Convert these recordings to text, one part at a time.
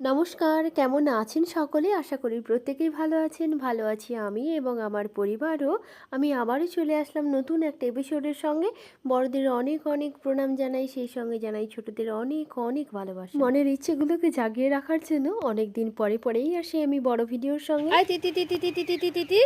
নমস্কার কেমন আছেন সকলে আশা করি প্রত্যেকেই ভালো আছেন ভালো আছি আমি এবং আমার পরিবারও আমি আবারও চলে আসলাম নতুন একটা এপিসোডের সঙ্গে বড়দের অনেক অনেক প্রণাম জানাই সেই সঙ্গে জানাই ছোটদের অনেক অনেক ভালোবাসা মনের ইচ্ছেগুলোকে জাগিয়ে রাখার জন্য অনেক দিন পরে পরেই আসি আমি বড় ভিডিওর সঙ্গে তিতি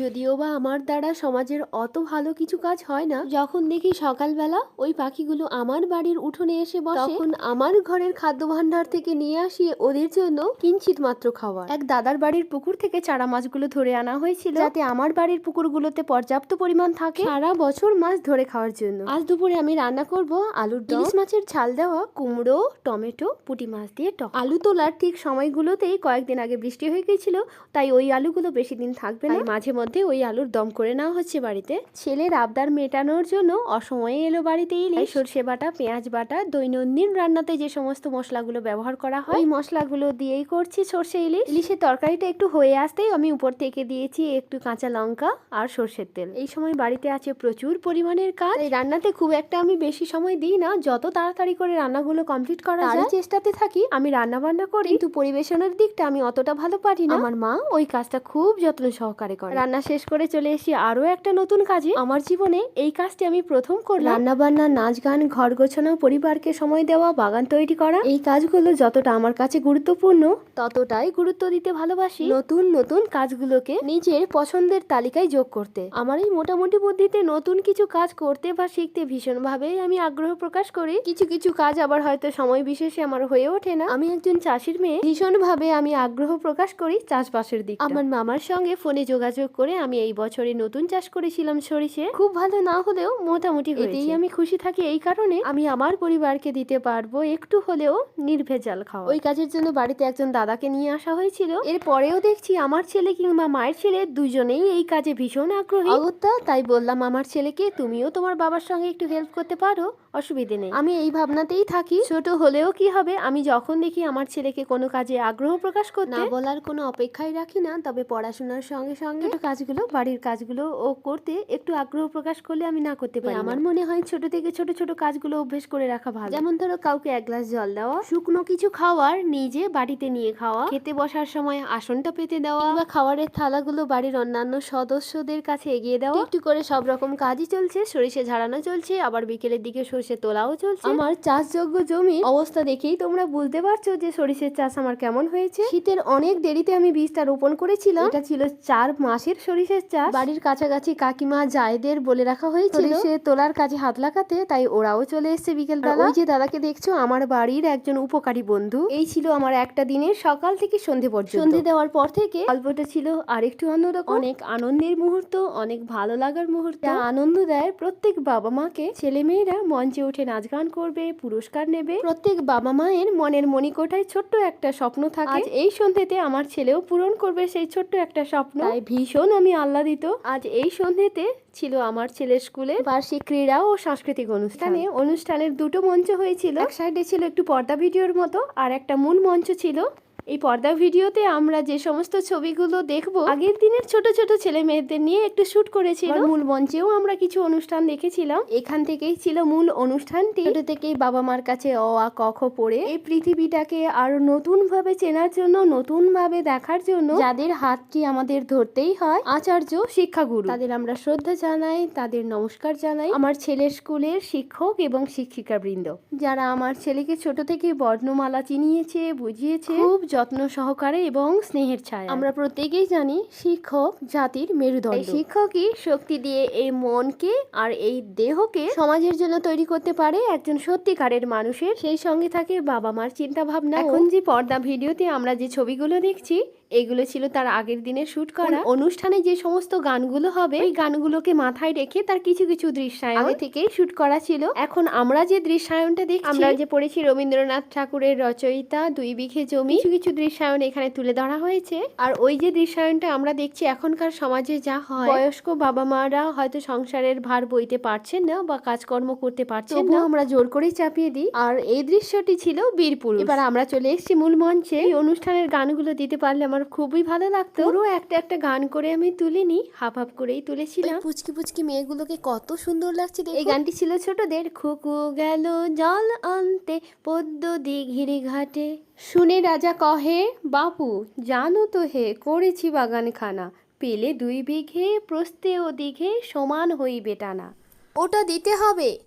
যদিও বা আমার দ্বারা সমাজের অত ভালো কিছু কাজ হয় না, যখন দেখি সকালবেলা ওই পাখিগুলো আমার বাড়ির উঠোনে এসে বসে, তখন আমার ঘরের খাদ্য ভাণ্ডার থেকে নিয়ে আসি ওদের জন্য কিঞ্চিত মাত্র খাওয়া এক দাদার বাড়ির পুকুর থেকে চারা মাছগুলো ধরে আনা হয়েছিল, যাতে আমার বাড়ির পুকুরগুলোতে পর্যাপ্ত পরিমাণ থাকে সারা বছর মাছ ধরে খাওয়ার জন্য। আজ দুপুরে আমি রান্না করব আলুর ইলিশ মাছের ছাল দেওয়া কুমড়ো, টমেটো, পুঁটি মাছ দিয়ে টক। আলু তোলার ঠিক সময়গুলোতেই কয়েকদিন আগে বৃষ্টি হয়ে গেছিল তাই ওই আলুগুলো বেশি দিন থাকবে না। মাঝে মধ্যে ওই আলুর দম করে নেওয়া হচ্ছে বাড়িতে। ছেলের আবদার মেটানোর জন্য অসময়ে এলো বাড়িতে ইলিশ। সর্ষে বাটা পেঁয়াজ বাটা দৈনন্দিন রান্নাতে যে সমস্ত মশলাগুলো ব্যবহার করা হয় ওই মশলাগুলো দিয়েই করছি সর্ষে ইলিশ। ইলিশের তরকারিটা একটু হয়ে আসতেই আমি উপর থেকে দিয়েছি একটু কাঁচা লঙ্কা আর সর্ষের তেল। এই সময় বাড়িতে আছে প্রচুর পরিমাণের কাজ। এই রান্নাতে খুব একটা আমি বেশি সময় দিই না যত তাড়াতাড়ি করে রান্নাগুলো কমপ্লিট করা যায়। চেষ্টাতে থাকি আমি রান্না বান্না করি কিন্তু পরিবেশনের দিকটা আমি অতটা ভালো পারি না। আমার মা ওই কাজটা খুব যত্ন সহকারে করে। রান্না শেষ করে চলে এসি আরও একটা নতুন কাজে। আমার জীবনে এই কাজটি আমি প্রথম করলাম। রান্না বান্না নাচ গান ঘর গোছানো, পরিবারকে সময় দেওয়া, বাগান তৈরি করা, এই কাজগুলো যতটা আমার কাছে গুরুত্বপূর্ণ, ততটাই গুরুত্ব দিতে ভালোবাসি নতুন নতুন কাজগুলোকে নিজের পছন্দের তালিকায় যোগ করতে। আমার এই মোটামুটি বুদ্ধিতে নতুন কিছু কাজ করতে বা শিখতে ভীষণভাবেই আমি আগ্রহ প্রকাশ করি। কিছু কিছু কাজ আবার হয়তো সময় বিশেষে আমার হয়ে ওঠে না। আমি একজন চাষির মেয়ে, ভীষণভাবে আমি আগ্রহ প্রকাশ করি চাষবাসের দিক আমার মামার সঙ্গে ফোনে যোগাযোগ করে আমি এই বছরে নতুন চাষ করেছিলাম সরিষে। খুব ভালো না হলেও মোটামুটি এতেই আমি খুশি থাকি এই কারণে আমি আমার পরিবারকে দিতে পারব একটু হলেও নির্ভেজাল খাওয়া। ওই কাজের জন্য বাড়িতে একজন দাদাকে নিয়ে আসা হয়েছিল। এর পরেও দেখছি আমার ছেলে কিংবা মায়ের ছেলে দুজনেই এই কাজে ভীষণ আগ্রহী। অগত্যা তাই বললাম আমার ছেলেকে তুমিও তোমার বাবার সঙ্গে একটু হেল্প করতে পারো। অসুবিধে নেই। আমি এই ভাবনাতেই থাকি। ছোট হলেও কি হবে? আমি যখন দেখি আমার ছেলেকে কোনো কাজে আগ্রহ প্রকাশ করতে না বলার কোনো অপেক্ষাই রাখি না তবে পড়াশোনার সঙ্গে সঙ্গে একটু কাজগুলো বাড়ির কাজগুলো ও করতে একটু আগ্রহ প্রকাশ করলে আমি না করতে পারি আমার মনে হয় ছোট থেকে ছোট ছোট কাজগুলো অভ্যেস করে রাখা ভালো। যেমন ধরো কাউকে এক গ্লাস জল দেওয়া শুকনো কিছু খাওয়ার নিজে বাড়িতে নিয়ে খাওয়া খেতে বসার সময় আসনটা পেতে দেওয়া বা খাবারের থালাগুলো বাড়ির অন্যান্য সদস্যদের কাছে এগিয়ে দেওয়া। একটু করে সব রকম কাজই চলছে সরিষে ঝাড়ানো চলছে আবার বিকেলের দিকে সরিষে তোলাও চলছে। আমার চাষযোগ্য জমি অবস্থা দেখেই তোমরা বুঝতে পারছ যে সরিষের চাষ আমার কেমন হয়েছে। শীতের অনেক দেরিতে আমি বীজটা রোপণ করেছিলাম। এটা ছিল চার মাসের সরিষের চাষ। বাড়ির কাছাকাছি কাকিমা জায়দের বলে রাখা হয়েছিল। সরিষে তোলার কাজে হাত লাগাতে তাই ওরাও চলে এসেছে বিকেল বেলা। ওই যে দাদাকে দেখছ আমার বাড়ির একজন উপকারী বন্ধু। এই ছিল আমার একটা দিনের সকাল থেকে সন্ধে পর্যন্ত। সন্ধে দেওয়ার পর থেকে গল্পটা ছিল আরেকটু অন্যরকম। অনেক আনন্দের মুহূর্ত অনেক ভালো লাগার মুহূর্ত। আনন্দ দেয় প্রত্যেক বাবা মাকে ছেলে মেয়েরা মঞ্চে উঠে নাচ গান করবে পুরস্কার নেবে। প্রত্যেক বাবা মায়ের মনের মণিকোঠায় ছোট্ট একটা স্বপ্ন থাকে। আজ এই সন্ধ্যেতে আমার ছেলেও পূরণ করবে সেই ছোট্ট একটা স্বপ্ন। তাই ভীষণ আমি আহ্লাদিত। আজ এই সন্ধ্যেতে ছিল আমার ছেলের স্কুলে বার্ষিক ক্রীড়া ও সাংস্কৃতিক অনুষ্ঠানে অনুষ্ঠানের দুটো মঞ্চ হয়েছিল। এক সাইডে ছিল একটু পর্দা ভিডিওর মতো আর একটা মূল মঞ্চ ছিল। এই পর্দা ভিডিওতে আমরা যে সমস্ত ছবিগুলো দেখব আগের দিনের ছোট ছোট ছেলে মেয়েদের নিয়ে একটু শুট করেছিল। মূল মঞ্চেও আমরা কিছু অনুষ্ঠান দেখেছিলাম। এখান থেকেই ছিল মূল অনুষ্ঠানটি। ছোট থেকেই বাবা মার কাছে অ আ ক খ পড়ে। এই পৃথিবীটাকে আরও নতুন ভাবে চেনার জন্য নতুন ভাবে দেখার জন্য যাদের হাতটি আমাদের ধরতেই হয় আচার্য শিক্ষাগুরু। তাদের আমরা শ্রদ্ধা জানাই তাদের নমস্কার জানাই। আমার ছেলের স্কুলের শিক্ষক এবং শিক্ষিকা বৃন্দ যারা আমার ছেলেকে ছোট থেকে বর্ণমালা চিনিয়েছে বুঝিয়েছে খুব যত্ন সহকারে এবং স্নেহের ছায়া। আমরা প্রত্যেকেই জানি শিক্ষক জাতির মেরুদণ্ড। শিক্ষকই শক্তি দিয়ে এই মনকে আর এই দেহকে সমাজের জন্য তৈরি করতে পারে একজন সত্যিকারের মানুষের। সেই সঙ্গে থাকে বাবা মার চিন্তা ভাবনা এখন যে পর্দা ভিডিওতে আমরা যে ছবিগুলো দেখছি এগুলো ছিল তার আগের দিনে শুট করা। অনুষ্ঠানে যে সমস্ত গানগুলো হবে ওই গানগুলোকে মাথায় রেখে তার কিছু কিছু দৃশ্যায়ন আগে থেকেই শুট করা ছিল। এখন আমরা যে দৃশ্যায়নটা দেখি আমরা যে পড়েছি রবীন্দ্রনাথ ঠাকুরের রচয়িতা দুই বিঘে জমি কিছু কিছু দৃশ্যায়ন এখানে তুলে ধরা হয়েছে। আর ওই যে দৃশ্যায়নটা আমরা দেখছি এখনকার সমাজে যা হয় বয়স্ক বাবা মারা হয়তো সংসারের ভার বইতে পারছেন না বা কাজকর্ম করতে পারছেন না। আমরা জোর করেই চাপিয়ে দিই। আর এই দৃশ্যটি ছিল বীরপুর এবার আমরা চলে এসেছি মূল মঞ্চে। এই অনুষ্ঠানের গানগুলো দিতে পারলে আমার খুবই ভালো লাগতো। পুরো একটা একটা গান করে আমি তুলিনি হাফ হাফ করেই তুলেছিলাম। পুচকি পুচকি মেয়েগুলোকে কত সুন্দর লাগছে এই গানটি ছিল ছোটদের খুকু গেল জল আনতে পদ্ম দিঘির ঘাটে। শুনে রাজা কহে বাপু জানো তো হে করেছি বাগান খানা পেলে দুই বিঘে প্রস্তে ও দিঘে সমান হইবে টানা। ওটা দিতে হবে।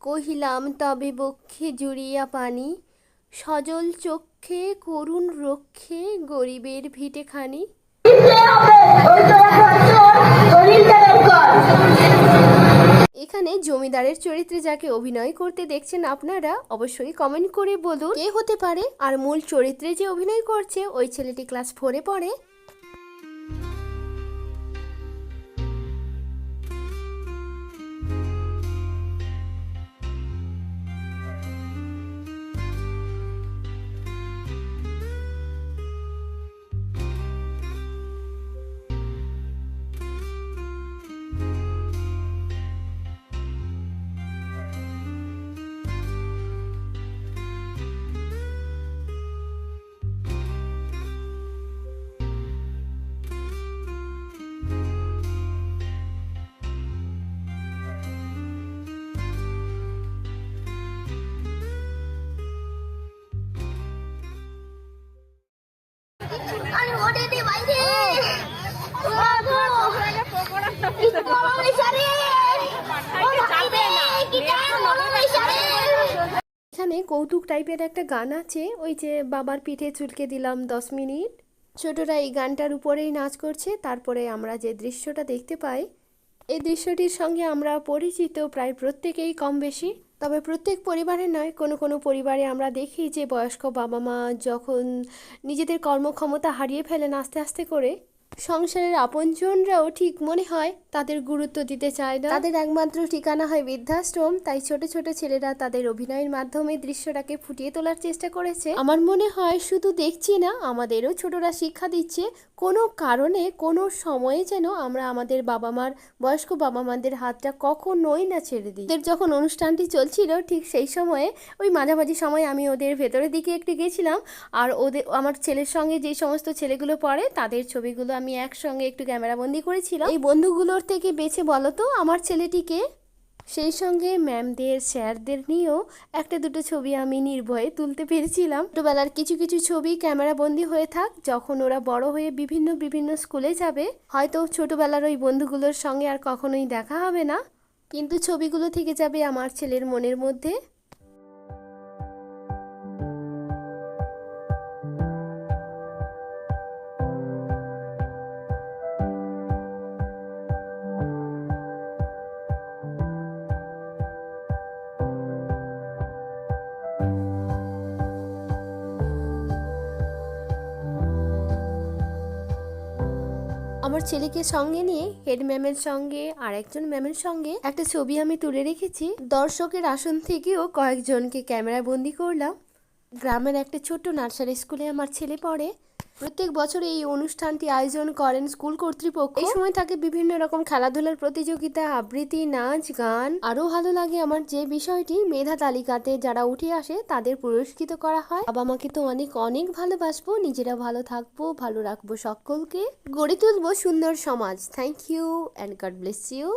কহিলাম তবে বক্ষে জুড়িয়া পানি সজল চক্ষে করুণ রক্ষে গরিবের ভিটে খানি। এখানে জমিদারের চরিত্রে যাকে অভিনয় করতে দেখছেন আপনারা, অবশ্যই কমেন্ট করে বলুন কে হতে পারে। আর মূল চরিত্রে যে অভিনয় করছে, ওই ছেলেটি ক্লাস ফোরে পড়ে। এখানে কৌতুক টাইপের একটা গান আছে, ওই যে বাবার পিঠে চুলকে দিলাম দশ মিনিট। ছোটরা এই গানটার উপরেই নাচ করছে, তারপরে আমরা যে দৃশ্যটা দেখতে পাই, এই দৃশ্যটির সঙ্গে আমরা পরিচিত প্রায় প্রত্যেকেই কম বেশি। তবে প্রত্যেক পরিবারে নয়, কোনো কোনো পরিবারে আমরা দেখি যে বয়স্ক বাবা মা যখন নিজেদের কর্মক্ষমতা হারিয়ে ফেলেন আস্তে আস্তে করে সংসারের আপনজনরাও ঠিক মনে হয় তাদের গুরুত্ব দিতে চায় না। তাদের একমাত্র ঠিকানা হয় বৃদ্ধাশ্রম তাই ছোট ছোট ছেলেরা তাদের অভিনয়ের মাধ্যমে দৃশ্যটাকে ফুটিয়ে তোলার চেষ্টা করেছে। আমার মনে হয় শুধু দেখছি না আমাদেরও ছোটরা শিক্ষা দিচ্ছে কোনো কারণে কোনো সময়ে যেন আমরা আমাদের বাবা মার বয়স্ক বাবা মাদের হাতটা কখনোই না ছেড়ে দিই। ওদের যখন অনুষ্ঠানটি চলছিল ঠিক সেই সময়ে ওই মাঝামাঝি সময় আমি ওদের ভেতরের দিকে একটু গেছিলাম আর ওদের আমার ছেলের সঙ্গে যে সমস্ত ছেলেগুলো পড়ে তাদের ছবিগুলো আমি একসঙ্গে একটু ক্যামেরাবন্দি করেছিলাম। এই বন্ধুগুলোর থেকে বেছে বলো তো, আমার ছেলেটিকে। সেই সঙ্গে ম্যামদের, স্যারদের নিয়েও একটা দুটো ছবি আমি নির্ভয়ে তুলতে পেরেছিলাম। ছোটবেলার কিছু কিছু ছবি ক্যামেরা বন্দি হয়ে থাক, যখন ওরা বড় হয়ে বিভিন্ন বিভিন্ন স্কুলে যাবে, হয়তো ছোটবেলার ওই বন্ধুগুলোর সঙ্গে আর কখনোই দেখা হবে না। কিন্তু ছবিগুলো থেকে যাবে আমার ছেলের মনের মধ্যে। আমার ছেলেকে সঙ্গে নিয়ে হেড ম্যামের সঙ্গে আর একজন ম্যামের সঙ্গে একটা ছবি আমি তুলে রেখেছি। দর্শকের আসন থেকেও কয়েকজনকে ক্যামেরা বন্দি করলাম। গ্রামের একটা ছোট্ট নার্সারি স্কুলে আমার ছেলে পড়ে। প্রত্যেক বছর এই অনুষ্ঠানটি আয়োজন করেন স্কুল কর্তৃপক্ষ। এই সময় থাকে বিভিন্ন রকম খেলাধুলার প্রতিযোগিতা, আবৃত্তি, নাচ, গান। আরও ভালো লাগে আমার যে বিষয়টি, মেধা তালিকাতে যারা উঠে আসে তাদের পুরস্কৃত করা হয়। বাবা মাকে তো অনেক অনেক ভালোবাসবো। নিজেরা ভালো থাকব, ভালো রাখব সকলকে। গড়ে তুলবো সুন্দর সমাজ। Thank you and God bless you